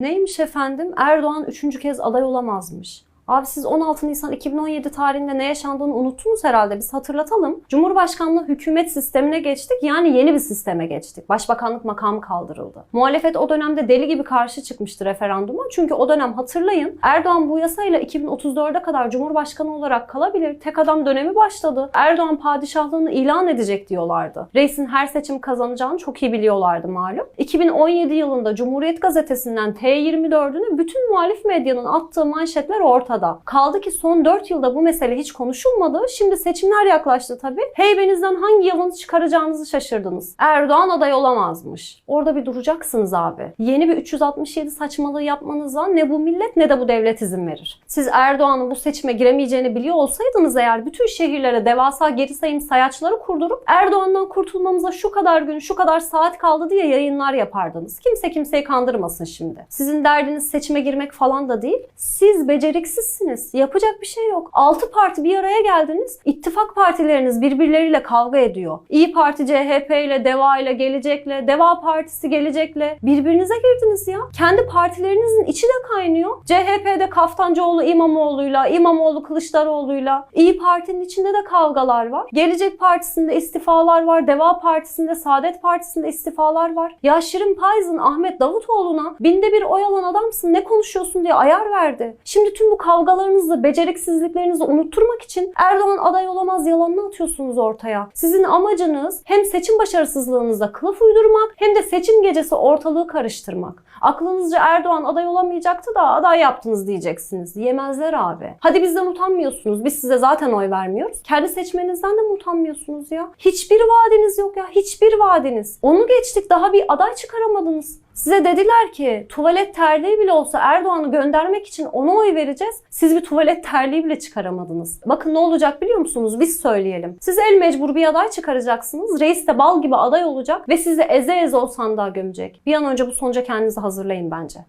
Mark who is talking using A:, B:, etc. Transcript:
A: Neymiş efendim? Erdoğan üçüncü kez aday olamazmış. Abi siz 16 Nisan 2017 tarihinde ne yaşandığını unuttunuz herhalde. Biz hatırlatalım. Cumhurbaşkanlığı hükümet sistemine geçtik. Yani yeni bir sisteme geçtik. Başbakanlık makamı kaldırıldı. Muhalefet o dönemde deli gibi karşı çıkmıştı referanduma. Çünkü o dönem hatırlayın Erdoğan bu yasayla 2034'e kadar Cumhurbaşkanı olarak kalabilir. Tek adam dönemi başladı. Erdoğan padişahlığını ilan edecek diyorlardı. Reisin her seçim kazanacağını çok iyi biliyorlardı malum. 2017 yılında Cumhuriyet Gazetesi'nden T24'üne bütün muhalif medyanın attığı manşetler ortada. Kaldı ki son 4 yılda bu mesele hiç konuşulmadı. Şimdi seçimler yaklaştı tabii. Heybenizden hangi yavanı çıkaracağınızı şaşırdınız. Erdoğan aday olamazmış. Orada bir duracaksınız abi. Yeni bir 367 saçmalığı yapmanıza ne bu millet ne de bu devlet izin verir. Siz Erdoğan'ın bu seçime giremeyeceğini biliyor olsaydınız eğer bütün şehirlere devasa geri sayım sayaçları kurdurup Erdoğan'dan kurtulmamıza şu kadar gün şu kadar saat kaldı diye yayınlar yapardınız. Kimse kimseyi kandırmasın şimdi. Sizin derdiniz seçime girmek falan da değil. Siz beceriksizsiniz. Yapacak bir şey yok. 6 parti bir araya geldiniz. İttifak partileriniz birbirleriyle kavga ediyor. İyi Parti CHP ile, Deva ile, Gelecek'le, Deva Partisi Gelecek'le birbirinize girdiniz ya. Kendi partilerinizin içi de kaynıyor. CHP'de Kaftancıoğlu İmamoğlu'yla, İmamoğlu Kılıçdaroğlu'yla, İyi Parti'nin içinde de kavgalar var. Gelecek Partisi'nde istifalar var. Deva Partisi'nde, Saadet Partisi'nde istifalar var. Ya Şirin Payız'ın Ahmet Davutoğlu'na binde bir oy alan adamsın ne konuşuyorsun diye ayar verdi. Şimdi tüm bu kavgalarınızı, beceriksizliklerinizi unutturmak için Erdoğan aday olamaz yalanını atıyorsunuz ortaya. Sizin amacınız hem seçim başarısızlığınızda kılıf uydurmak hem de seçim gecesi ortalığı karıştırmak. Aklınızca Erdoğan aday olamayacaktı da aday yaptınız diyeceksiniz. Yemezler abi. Hadi bizden utanmıyorsunuz. Biz size zaten oy vermiyoruz. Kendi seçmeninizden de mi utanmıyorsunuz ya? Hiçbir vaadiniz yok ya. Hiçbir vaadiniz. Onu geçtik daha bir aday çıkaramadınız. Size dediler ki tuvalet terliği bile olsa Erdoğan'ı göndermek için ona oy vereceğiz. Siz bir tuvalet terliği bile çıkaramadınız. Bakın ne olacak biliyor musunuz? Biz söyleyelim. Siz el mecbur bir aday çıkaracaksınız. Reis de bal gibi aday olacak ve sizi eze eze o sandığa gömecek. Bir an önce bu sonuca kendinizi hazırlayın bence.